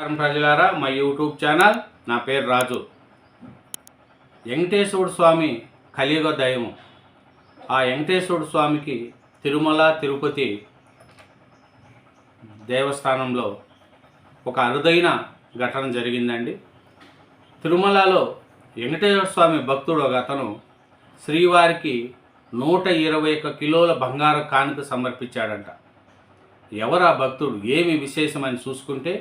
నమస్కారం ప్రజలారా మా యూట్యూబ్ ఛానల్ నా పేరు రాజు. వెంకటేశ్వర స్వామి కలియుగ దైవం. ఆ వెంకటేశ్వర స్వామికి తిరుమల తిరుపతి దేవస్థానంలో ఒక అరుదైన ఘటన జరిగిందండి. తిరుమలలో వెంకటేశ్వర స్వామి భక్తుడు ఒక అతను శ్రీవారికి నూట ఇరవై ఒక్క కిలోల బంగారు కానుక సమర్పించాడంట. ఎవరు ఆ భక్తుడు? ఏమి విశేషమని చూసుకుంటే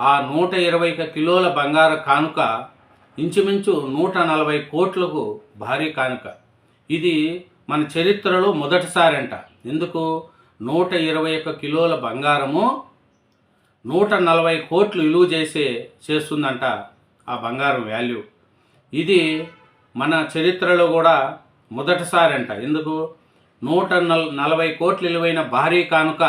ఆ నూట ఇరవై కిలోల బంగారు కానుక ఇంచుమించు నూట నలభై కోట్లకు భారీ కానుక. ఇది మన చరిత్రలో మొదటిసారంట. ఎందుకు? నూట ఇరవై ఒక్క కిలోల బంగారము నూట నలభై కోట్లు విలువ చేసే చేస్తుందంట ఆ బంగారం వాల్యూ ఇది మన చరిత్రలో కూడా మొదటిసారంట. ఎందుకు? నూట నల్ నలభై కోట్లు విలువైన భారీ కానుక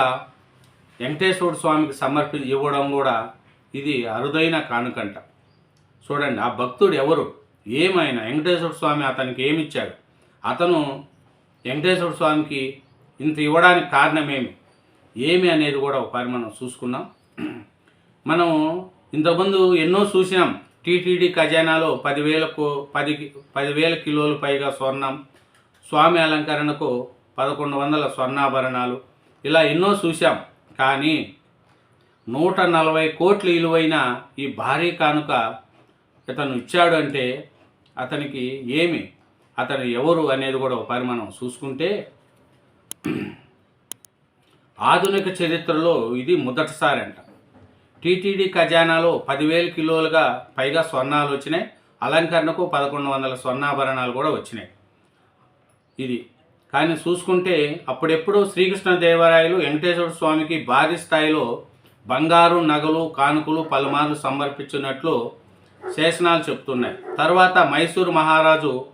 వెంకటేశ్వర స్వామికి సమర్పి ఇవ్వడం కూడా ఇది అరుదైన కానుకంట. చూడండి ఆ భక్తుడు ఎవరు? ఏమైనా? వెంకటేశ్వర స్వామి అతనికి ఏమిచ్చాడు? అతను వెంకటేశ్వర స్వామికి ఇంత ఇవ్వడానికి కారణమేమి? ఏమి అనేది కూడా ఒకసారి మనం చూసుకున్నాం మనం ఇంతకుముందు ఎన్నో చూసినాం. టీటీడీ ఖజానాలో పదివేలకు పది పదివేల కిలోలు పైగా స్వర్ణం స్వామి అలంకరణకు పదకొండు వందల స్వర్ణాభరణాలు ఇలా ఎన్నో చూసాం కానీ నూట నలభై కోట్ల విలువైన ఈ భారీ కానుక ఇతను ఇచ్చాడు అంటే అతనికి ఏమి? అతను ఎవరు అనేది కూడా ఒకసారి మనం చూసుకుంటే ఆధునిక చరిత్రలో ఇది మొదటిసారి అంట. టీటీడీ ఖజానాలో పదివేల కిలోలుగా పైగా స్వర్ణాలు వచ్చినాయి. అలంకరణకు పదకొండు వందల స్వర్ణాభరణాలు కూడా వచ్చినాయి. ఇది కానీ చూసుకుంటే అప్పుడెప్పుడు శ్రీకృష్ణదేవరాయలు వెంకటేశ్వర స్వామికి భారీ స్థాయిలో బంగారు నగలు కానుకలు పలుమార్లు సమర్పించినట్లు శాసనాలు చెప్తున్నాయి. తర్వాత మైసూరు మహారాజు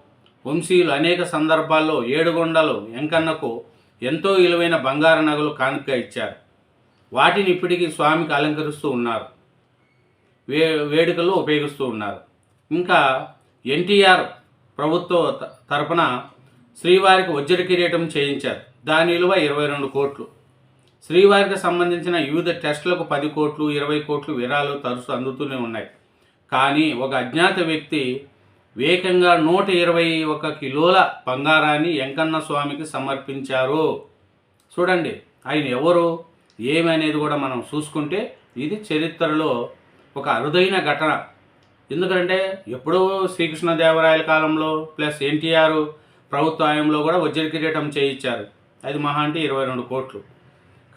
వంశీయులు అనేక సందర్భాల్లో ఏడుగొండలు వెంకన్నకు ఎంతో విలువైన బంగారు నగలు కానుక ఇచ్చారు. వాటిని ఇప్పటికీ స్వామికి అలంకరిస్తూ ఉన్నారు. వే వేడుకల్లో ఉపయోగిస్తూ ఉన్నారు. ఇంకా ఎన్టీఆర్ ప్రభుత్వ త- తరపున శ్రీవారికి వజ్ర కిరీటం చేయించారు. దాని విలువ ఇరవై రెండు కోట్లు. శ్రీవారికి సంబంధించిన వివిధ టెస్టులకు పది కోట్లు ఇరవై కోట్లు విరాలు తరచు అందుతూనే ఉన్నాయి. కానీ ఒక అజ్ఞాత వ్యక్తి వేగంగా నూట ఇరవై ఒక కిలోల బంగారాన్ని వెంకన్న స్వామికి సమర్పించారు. చూడండి ఆయన ఎవరు ఏమి అనేది కూడా మనం చూసుకుంటే ఇది చరిత్రలో ఒక అరుదైన ఘటన. ఎందుకంటే ఎప్పుడో శ్రీకృష్ణదేవరాయల కాలంలో ప్లస్ ఎన్టీఆర్ ప్రభుత్వ హయాంలో కూడా వజ్ర కిరీటం చేయించారు. అది మహా అంటే ఇరవై రెండు కోట్లు.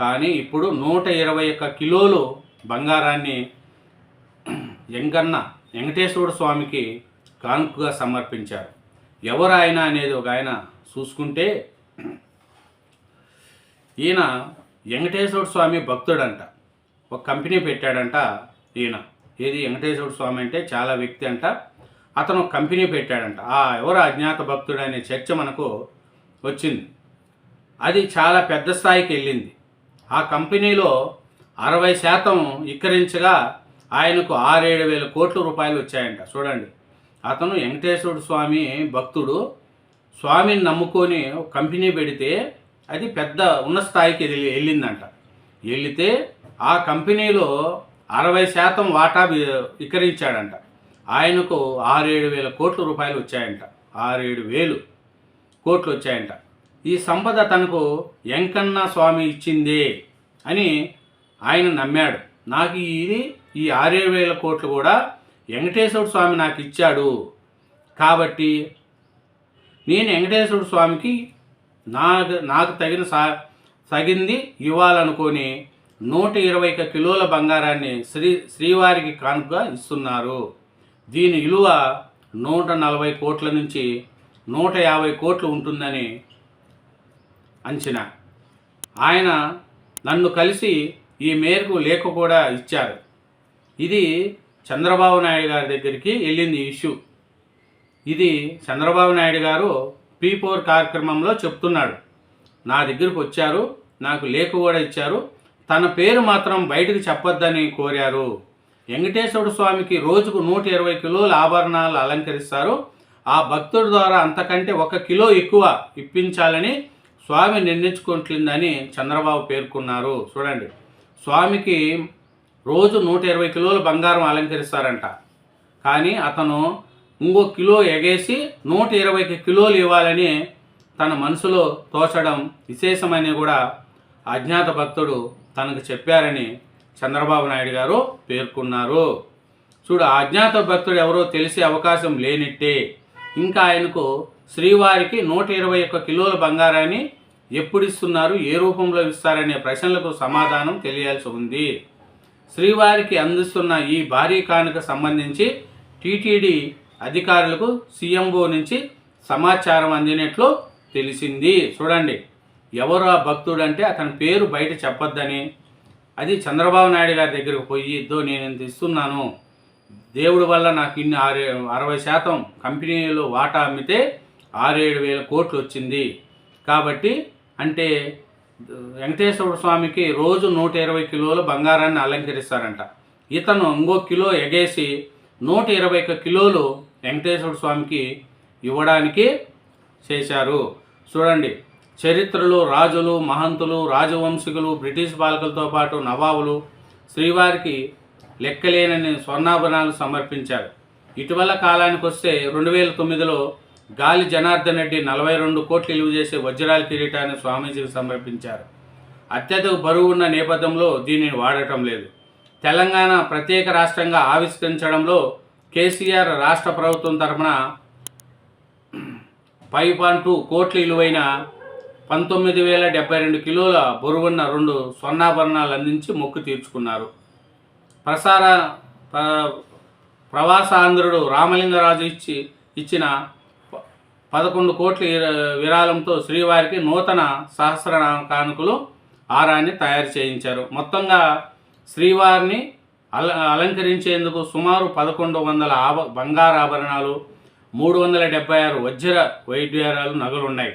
కానీ ఇప్పుడు నూట ఇరవై ఒక్క కిలోలు బంగారాన్ని ఎంకన్న వెంకటేశ్వర స్వామికి కానుకగా సమర్పించారు. ఎవరు ఆయన అనేది ఒక ఆయన చూసుకుంటే ఈయన వెంకటేశ్వర స్వామి భక్తుడంట. ఒక కంపెనీ పెట్టాడంట ఈయన. ఏది? వెంకటేశ్వర స్వామి అంటే చాలా వ్యక్తి అంట. అతను కంపెనీ పెట్టాడంట. ఆ ఎవరు అజ్ఞాత భక్తుడు అనే చర్చ మనకు వచ్చింది. అది చాలా పెద్ద స్థాయికి వెళ్ళింది. ఆ కంపెనీలో అరవై శాతం ఇక్కరించగా ఆయనకు ఆరేడు వేల కోట్ల రూపాయలు వచ్చాయంట. చూడండి. అతను వెంకటేశ్వర స్వామి భక్తుడు. స్వామిని నమ్ముకొని కంపెనీ పెడితే అది పెద్ద ఉన్న స్థాయికి వెళ్ళి వెళ్ళిందంట. వెళితే ఆ కంపెనీలో అరవై శాతం వాటా వి- వికరించాడంట ఆయనకు ఆరేడు వేల కోట్ల రూపాయలు వచ్చాయంట. ఆరేడు వేలు కోట్లు వచ్చాయంట. ఈ సంపద తనకు వెంకన్న స్వామి ఇచ్చిందే అని ఆయన నమ్మాడు. నాకు ఇది ఈ ఆరే వేల కోట్లు కూడా వెంకటేశ్వర స్వామి నాకు ఇచ్చాడు. కాబట్టి నేను వెంకటేశ్వర స్వామికి నాకు నాకు తగిన సా తగింది ఇవ్వాలనుకొని నూట ఇరవై ఒక కిలోల బంగారాన్ని శ్రీ శ్రీవారికి కానుకగా ఇస్తున్నారు. దీని విలువ నూట నలభై కోట్ల నుంచి నూట యాభై కోట్లు ఉంటుందని అంచనా. ఆయన నన్ను కలిసి ఈ మేరకు లేఖ కూడా ఇచ్చారు. ఇది చంద్రబాబు నాయుడు గారి దగ్గరికి వెళ్ళింది ఇష్యూ. ఇది చంద్రబాబు నాయుడు గారు పీ ఫోర్ కార్యక్రమంలో చెప్తున్నాడు. నా దగ్గరకు వచ్చారు నాకు లేఖ కూడా ఇచ్చారు. తన పేరు మాత్రం బయటకు చెప్పొద్దని కోరారు. వెంకటేశ్వర స్వామికి రోజుకు నూట ఇరవై కిలోల ఆభరణాలు అలంకరిస్తారు. ఆ భక్తుడి ద్వారా అంతకంటే ఒక కిలో ఎక్కువ ఇప్పించాలని స్వామి నిర్ణయించుకుంటుందని చంద్రబాబు పేర్కొన్నారు. చూడండి. స్వామికి రోజు నూట ఇరవై కిలోల బంగారం అలంకరిస్తారంట. కానీ అతను ఇంకో కిలో ఎగేసి నూట ఇరవైకి కిలోలు ఇవ్వాలని తన మనసులో తోచడం విశేషమని కూడా అజ్ఞాత భక్తుడు తనకు చెప్పారని చంద్రబాబు నాయుడు గారు పేర్కొన్నారు. చూడు అజ్ఞాత భక్తుడు ఎవరో తెలిసే అవకాశం లేనిట్టే. ఇంకా ఆయనకు శ్రీవారికి నూట ఇరవై ఒక్క కిలోల బంగారాన్ని ఎప్పుడు ఇస్తున్నారు ఏ రూపంలో ఇస్తారనే ప్రశ్నలకు సమాధానం తెలియాల్సి ఉంది. శ్రీవారికి అందిస్తున్న ఈ భారీ కానుక సంబంధించి టీటీడీ అధికారులకు సీఎంఓ నుంచి సమాచారం అందినట్లు తెలిసింది. చూడండి ఎవరు ఆ భక్తుడు అంటే అతని పేరు బయట చెప్పొద్దని. అది చంద్రబాబు నాయుడు గారి దగ్గరకు పోయి ఇద్దో నేను ఇంత ఇస్తున్నాను. దేవుడి వల్ల నాకు ఇన్ని అరవై శాతం కంపెనీలో వాటా అమ్మితే ఆరేడు వేల కోట్లు వచ్చింది కాబట్టి అంటే వెంకటేశ్వర స్వామికి రోజు నూట ఇరవై కిలోల బంగారాన్ని అలంకరిస్తారంట. ఇతను ఇంకో కిలో ఎగేసి నూట ఇరవై ఒక్క కిలోలు వెంకటేశ్వర స్వామికి ఇవ్వడానికి చేశారు. చూడండి చరిత్రలో రాజులు మహంతులు రాజవంశికులు బ్రిటిష్ పాలకులతో పాటు నవాబులు శ్రీవారికి లెక్కలేనని స్వర్ణాభరణాలు సమర్పించారు. ఇటీవల కాలానికి వస్తే రెండు వేల తొమ్మిదిలో గాలి జనార్దన్ రెడ్డి నలభై రెండు కోట్లు విలువ చేసే వజ్రాల కిరీటాన్ని స్వామీజీకి సమర్పించారు. అత్యధిక బరువు ఉన్న నేపథ్యంలో దీనిని వాడటం లేదు. తెలంగాణ ప్రత్యేక రాష్ట్రంగా ఆవిష్కరించడంలో కేసీఆర్ రాష్ట్ర ప్రభుత్వం తరఫున ఫైవ్ పాయింట్ టూ కోట్ల విలువైన పంతొమ్మిది వేల డెబ్బై రెండు కిలోల బరువున్న రెండు స్వర్ణాభరణాలు అందించి మొక్కు తీర్చుకున్నారు. ప్రసార ప్రవాస ప్రవాసాంధ్రుడు రామలింగరాజు ఇచ్చి ఇచ్చిన పదకొండు కోట్ల విరాళంతో శ్రీవారికి నూతన సహస్రనామ కానుకలు ఆరాన్ని తయారు చేయించారు. మొత్తంగా శ్రీవారిని అల అలంకరించేందుకు సుమారు పదకొండు వందల ఆభ బంగారు ఆభరణాలు మూడు వందల డెబ్బై ఆరు వజ్ర వైద్యారాలు నగలున్నాయి.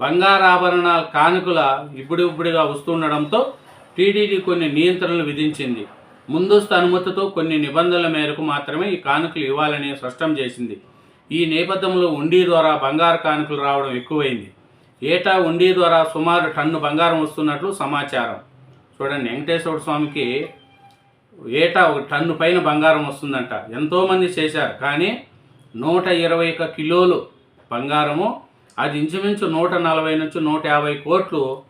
బంగారు ఆభరణాల కానుకల ఇప్పుడిప్పుడుగా వస్తుండడంతో టీడీడీ కొన్ని నియంత్రణలు విధించింది. ముందస్తు అనుమతితో కొన్ని నిబంధనల మేరకు మాత్రమే ఈ కానుకలు ఇవ్వాలని స్పష్టం చేసింది. ఈ నేపథ్యంలో ఉండీ ద్వారా బంగారు కానుకలు రావడం ఎక్కువైంది. ఏటా ఉండీ ద్వారా సుమారు టన్ను బంగారం వస్తున్నట్లు సమాచారం. చూడండి వెంకటేశ్వర స్వామికి ఏటా ఒక టన్ను పైన బంగారం వస్తుందంట. ఎంతోమంది చేశారు కానీ నూట ఇరవై ఒక కిలోలు బంగారము అది ఇంచుమించు నూట నలభై నుంచి నూట యాభై కోట్లు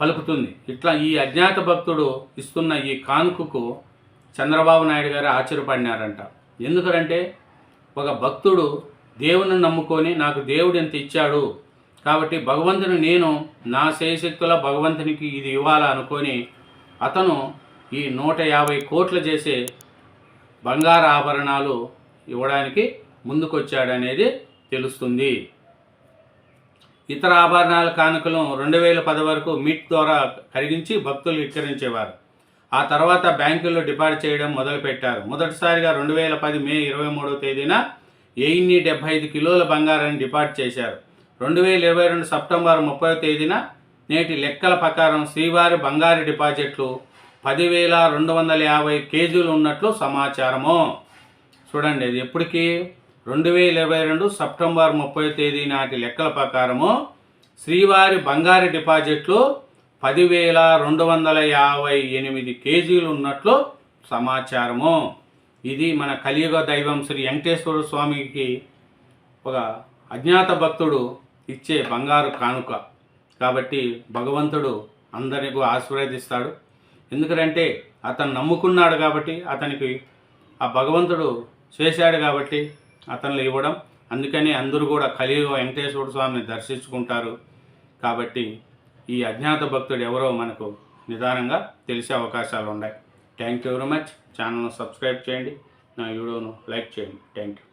పలుకుతుంది. ఇట్లా ఈ అజ్ఞాత భక్తుడు ఇస్తున్న ఈ కానుకకు చంద్రబాబు నాయుడు గారు ఆశ్చర్యపడినారంట. ఎందుకంటే ఒక భక్తుడు దేవుని నమ్ముకొని నాకు దేవుడు ఎంత ఇచ్చాడు? కాబట్టి భగవంతుని నేను నా శయశక్తుల భగవంతునికి ఇది ఇవ్వాలా అనుకొని అతను ఈ నూట యాభై కోట్లు చేసే బంగారు ఆభరణాలు ఇవ్వడానికి ముందుకొచ్చాడనేది తెలుస్తుంది. ఇతర ఆభరణాల కానుకలు రెండు వేల పది వరకు మీట్ ద్వారా కరిగించి భక్తులు విక్రయించేవారు. ఆ తర్వాత బ్యాంకుల్లో డిపాజిట్ చేయడం మొదలుపెట్టారు. మొదటిసారిగా రెండు వేల పది మే ఇరవై మూడవ తేదీన ఎయిన్ని డెబ్బై ఐదు కిలోల బంగారాన్ని డిపాజిట్ చేశారు. రెండు వేల ఇరవై రెండు సెప్టెంబర్ ముప్పై తేదీన నేటి లెక్కల ప్రకారం శ్రీవారి బంగారు డిపాజిట్లు పదివేల రెండు వందల యాభై కేజీలు ఉన్నట్లు సమాచారము. చూడండి ఇది ఎప్పటికీ? రెండు వేల ఇరవై రెండు సెప్టెంబర్ ముప్పై తేదీ నాటి లెక్కల ప్రకారము శ్రీవారి బంగారు డిపాజిట్లు పదివేల రెండు వందల యాభై ఎనిమిది కేజీలు ఉన్నట్లు సమాచారము. ఇది మన కలియుగ దైవం శ్రీ వెంకటేశ్వర స్వామికి ఒక అజ్ఞాత భక్తుడు ఇచ్చే బంగారు కానుక. కాబట్టి భగవంతుడు అందరికీ ఆశీర్వదిస్తాడు. ఎందుకంటే అతను నమ్ముకున్నాడు కాబట్టి అతనికి ఆ భగవంతుడు చేశాడు కాబట్టి అతను ఇవ్వడం. అందుకని అందరూ కూడా కలియుగ వెంకటేశ్వర స్వామిని దర్శించుకుంటారు. కాబట్టి ఈ అజ్ఞాత భక్తుడు ఎవరో మనకు నిదానంగా తెలిసే అవకాశాలు ఉన్నాయి థ్యాంక్ యూ వెరీ మచ్ ఛానల్ను సబ్స్క్రైబ్ చేయండి. నా వీడియోను లైక్ చేయండి. Thank you